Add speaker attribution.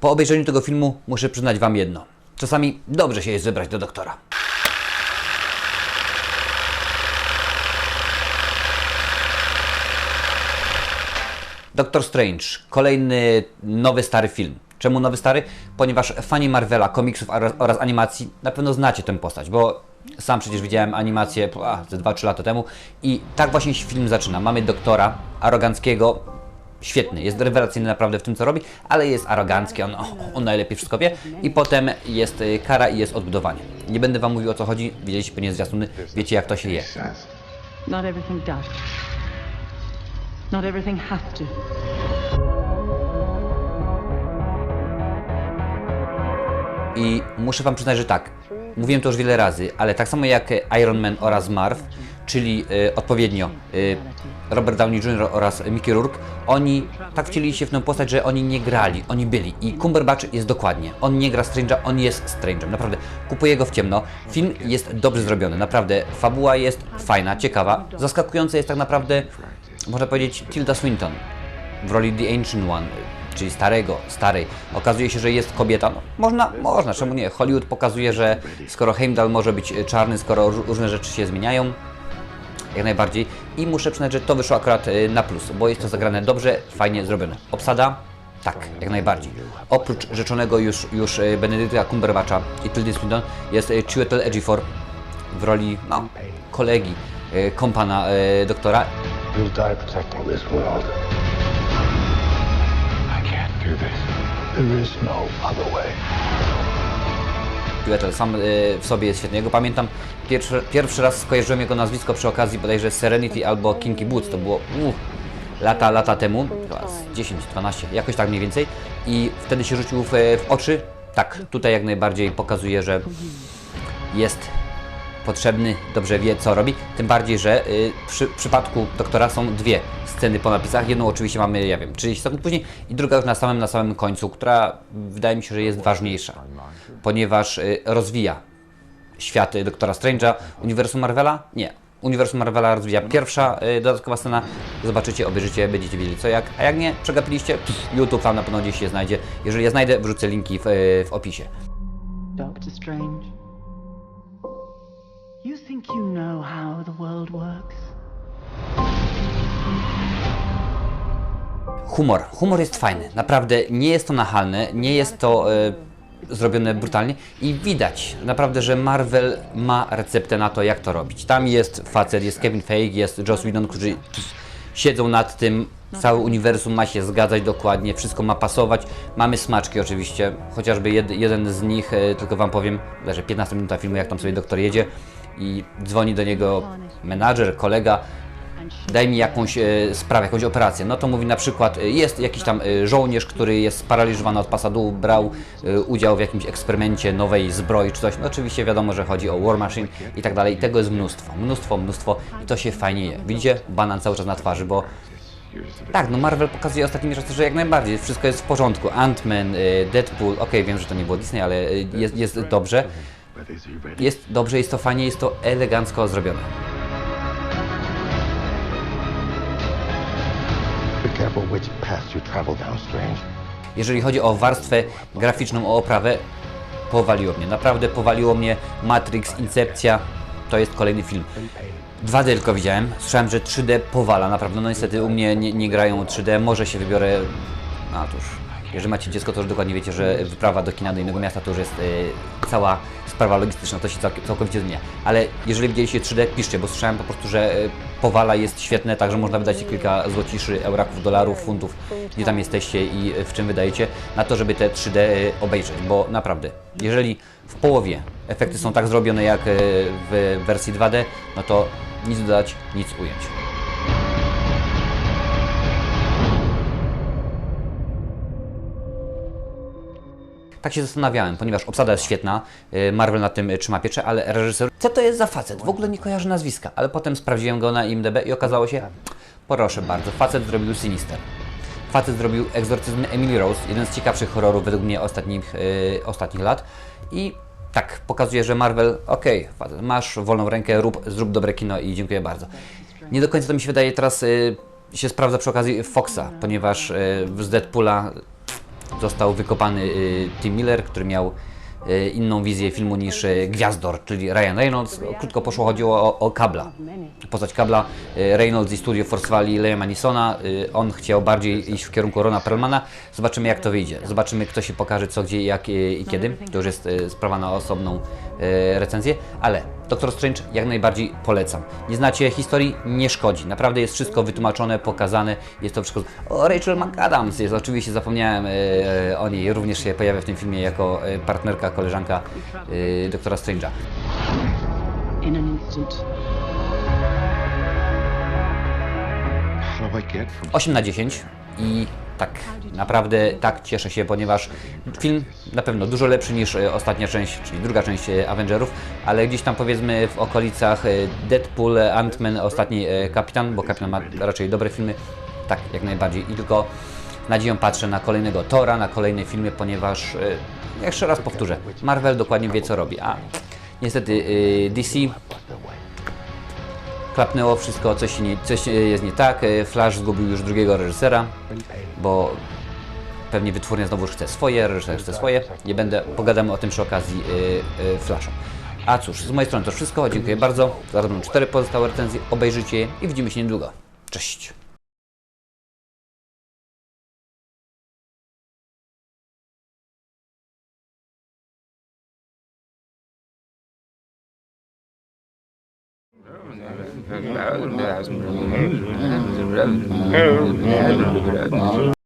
Speaker 1: Po obejrzeniu tego filmu muszę przyznać Wam jedno. Czasami dobrze się jest wybrać do doktora. Doctor Strange, kolejny nowy stary film. Czemu nowy stary? Ponieważ fani Marvela, komiksów oraz animacji na pewno znacie tę postać, bo sam przecież widziałem animację a, ze 2-3 lata temu i tak właśnie się film zaczyna. Mamy doktora aroganckiego, świetny, jest rewelacyjny naprawdę w tym co robi, ale jest arogancki, on, on najlepiej wszystko wie i potem jest y, kara i jest odbudowanie. Nie będę Wam mówił o co chodzi, widzieliście pewnie zwiastuny, wiecie jak to się je.
Speaker 2: says.
Speaker 3: Not everything does. Not everything has to.
Speaker 1: I muszę Wam przyznać, że tak. Mówiłem to już wiele razy, ale tak samo jak Iron Man oraz Marv, czyli y, odpowiednio y, Robert Downey Jr. oraz Mickey Rourke, oni tak wcielili się w tę postać, że oni nie grali, oni byli. I Cumberbatch jest dokładnie. On nie gra Strange'a, on jest Strange'em. Naprawdę, kupuję go w ciemno. Film jest dobrze zrobiony, naprawdę. Fabuła jest fajna, ciekawa. Zaskakujące jest tak naprawdę, można powiedzieć, Tilda Swinton w roli The Ancient One, czyli starego, starej. Okazuje się, że jest kobieta. No, można, można, czemu nie? Hollywood pokazuje, że skoro Heimdall może być czarny, skoro ró- różne rzeczy się zmieniają, jak najbardziej. I muszę przyznać, że to wyszło akurat y, na plus, bo jest to zagrane dobrze, fajnie zrobione. Obsada? Tak, jak najbardziej. Oprócz rzeczonego już, już y, Benedykta Cumberbatcha i Tildy Swinton jest y, Chiwetel Ejiofor w roli no, kolegi, y, kompana y, doktora.
Speaker 2: There is no other way.
Speaker 1: Chiwetel sam y, w sobie jest świetny. Ja go pamiętam, pierwszy, pierwszy raz skojarzyłem jego nazwisko przy okazji bodajże Serenity albo Kinky Boots. To było uh, lata, lata temu, chyba z 10, 12, jakoś tak mniej więcej. I wtedy się rzucił w, w oczy. Tak, tutaj jak najbardziej pokazuje, że jest potrzebny, dobrze wie co robi. Tym bardziej, że y, przy przypadku doktora są dwie sceny po napisach. Jedną oczywiście mamy, ja wiem, 30 sekund później i druga już na samym, na samym końcu, która wydaje mi się, że jest ważniejsza, ponieważ y, rozwija świat y, doktora Strange'a. Uniwersum Marvela? Nie. Uniwersum Marvela rozwija pierwsza y, dodatkowa scena. Zobaczycie, obejrzycie, będziecie wiedzieli co jak. A jak nie, przegapiliście, pff, YouTube tam na pewno gdzieś się znajdzie. Jeżeli ja znajdę, wrzucę linki w, y, w opisie.
Speaker 3: Doctor Strange. You think you know how the world works?
Speaker 1: Humor. Humor jest fajny. Naprawdę nie jest to nachalne, nie jest to e, zrobione brutalnie i widać naprawdę, że Marvel ma receptę na to, jak to robić. Tam jest facet, jest Kevin Feige, jest Joss Whedon, którzy siedzą nad tym. Całe uniwersum ma się zgadzać dokładnie, wszystko ma pasować. Mamy smaczki oczywiście, chociażby jed, jeden z nich, e, tylko Wam powiem, że 15 minuta filmu, jak tam sobie doktor jedzie i dzwoni do niego menadżer, kolega, daj mi jakąś e, sprawę, jakąś operację. No to mówi na przykład, e, jest jakiś tam e, żołnierz, który jest sparaliżowany od pasa dół, brał e, udział w jakimś eksperymencie nowej zbroi czy coś. No oczywiście wiadomo, że chodzi o War Machine i tak dalej. I tego jest mnóstwo, mnóstwo, mnóstwo i to się fajnie je. Widzicie? Banan cały czas na twarzy, bo tak, no Marvel pokazuje ostatnimi czasy, że jak najbardziej wszystko jest w porządku. Ant-Man, e, Deadpool, okej, wiem, że to nie było Disney, ale jest, jest dobrze. Jest dobrze, jest to fajnie, jest to elegancko zrobione. Jeżeli chodzi o warstwę graficzną, o oprawę, powaliło mnie. Naprawdę powaliło mnie Matrix, Incepcja. To jest kolejny film. 2D tylko widziałem. Słyszałem, że 3D powala, naprawdę. No niestety u mnie nie, nie grają 3D. Może się wybiorę. No cóż, jeżeli macie dziecko, to już dokładnie wiecie, że wyprawa do kina do innego miasta to już jest e, cała sprawa logistyczna, to się całk- całkowicie zmienia. Ale jeżeli widzieliście 3D, piszcie, bo słyszałem po prostu, że e, powala jest świetne, także można wydać kilka złociszy, euraków, dolarów, funtów, gdzie tam jesteście i e, w czym wydajecie, na to, żeby te 3D e, obejrzeć, bo naprawdę, jeżeli w połowie efekty są tak zrobione jak w wersji 2D, no to nic dodać, nic ująć. Tak się zastanawiałem, ponieważ obsada jest świetna, y, Marvel na tym y, trzyma pieczę, ale reżyser... Co to jest za facet? W ogóle nie kojarzę nazwiska, ale potem sprawdziłem go na IMDb i okazało się, proszę bardzo, facet zrobił Sinister. Facet zrobił Egzorcyzm Emily Rose, jeden z ciekawszych horrorów według mnie ostatnich, y, ostatnich lat i tak, pokazuje, że Marvel, okej, facet, masz wolną rękę, rób, zrób dobre kino i dziękuję bardzo. Nie do końca to mi się wydaje teraz y, się sprawdza przy okazji Foxa, ponieważ y, z Deadpoola został wykopany y, Tim Miller, który miał y, inną wizję filmu niż y, Gwiazdor, czyli Ryan Reynolds. Krótko poszło, chodziło o, o Kabla. Postać Kabla, Reynolds i studio forsowali Leia Manisona. Y, On chciał bardziej iść w kierunku Rona Perlmana. Zobaczymy jak to wyjdzie. Zobaczymy kto się pokaże co, gdzie, jak i kiedy. To już jest sprawa na osobną recenzję. Ale Doctor Strange jak najbardziej polecam. Nie znacie historii? Nie szkodzi. Naprawdę jest wszystko wytłumaczone, pokazane. Jest to wszystko... O, Rachel McAdams jest, oczywiście zapomniałem y, y, o niej. Również się pojawia w tym filmie jako y, partnerka, koleżanka Doktora Strange'a.
Speaker 3: In an instant.
Speaker 4: How do I get from
Speaker 1: 8 na 10 i tak, naprawdę tak cieszę się, ponieważ film na pewno dużo lepszy niż e, ostatnia część, czyli druga część e, Avengerów, ale gdzieś tam powiedzmy w okolicach e, Deadpool, Ant-Man, ostatni Kapitan, bo Kapitan ma raczej dobre filmy, tak jak najbardziej. I tylko nadzieją patrzę na kolejnego Tora, na kolejne filmy, ponieważ jeszcze raz powtórzę, Marvel dokładnie wie co robi, a niestety DC klapnęło wszystko, coś, nie, coś jest nie tak. E, Flash zgubił już drugiego reżysera, bo pewnie wytwórnia znowu chce swoje, reżyser chce swoje. Nie będę, pogadamy o tym przy okazji y, y, Flasha. A cóż, z mojej strony to wszystko. Dziękuję bardzo. Zaraz będą cztery pozostałe recenzje. Obejrzyjcie je i widzimy się niedługo. Cześć! revenue. That was revenue. That was revenue. That was revenue.